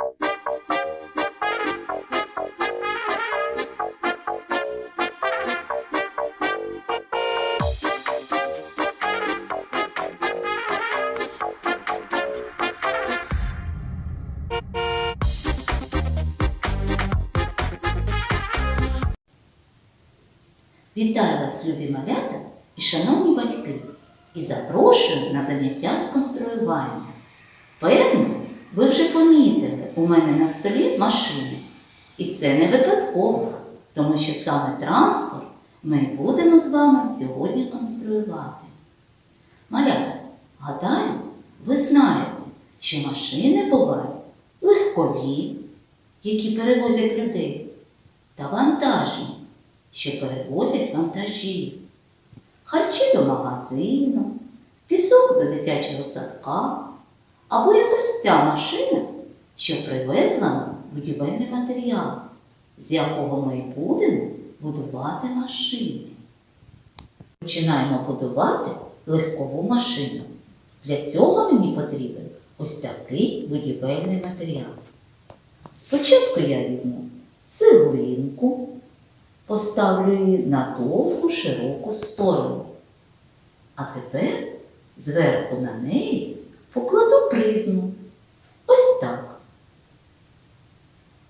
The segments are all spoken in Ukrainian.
Вітаю вас, любі малята і шановні батьки, і запрошую на заняття з конструювання. Певно, ви вже помітили у мене на столі машини. І це не випадково, тому що саме транспорт ми будемо з вами сьогодні конструювати. Малята, гадаю, ви знаєте, що машини бувають легкові, які перевозять людей, та вантажні, що перевозять вантажі, харчі до магазину, пісок до дитячого садка, або якось ця машина, що привезла нам будівельний матеріал, з якого ми будемо будувати машини. Починаємо будувати легкову машину. Для цього мені потрібен ось такий будівельний матеріал. Спочатку я візьму цеглинку, поставлю її на довгу широку сторону. А тепер зверху на неї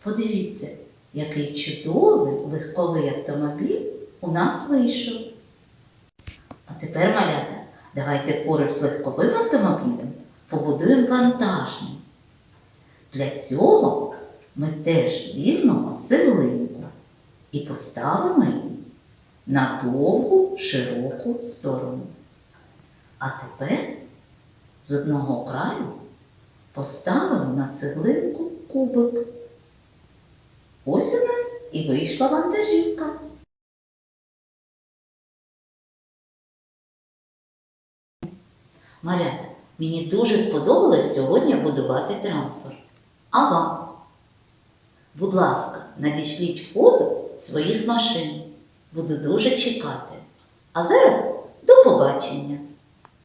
Подивіться, який чудовий легковий автомобіль у нас вийшов. А тепер, малята, давайте поруч з легковим автомобілем побудуємо вантажний. Для цього ми теж візьмемо цеглинку і поставимо її на довгу широку сторону. А тепер з одного краю поставимо на цеглинку кубик. Ось у нас і вийшла вантажівка. Малята, мені дуже сподобалось сьогодні будувати транспорт. А вам? Будь ласка, надішліть фото своїх машин. Буду дуже чекати. А зараз до побачення!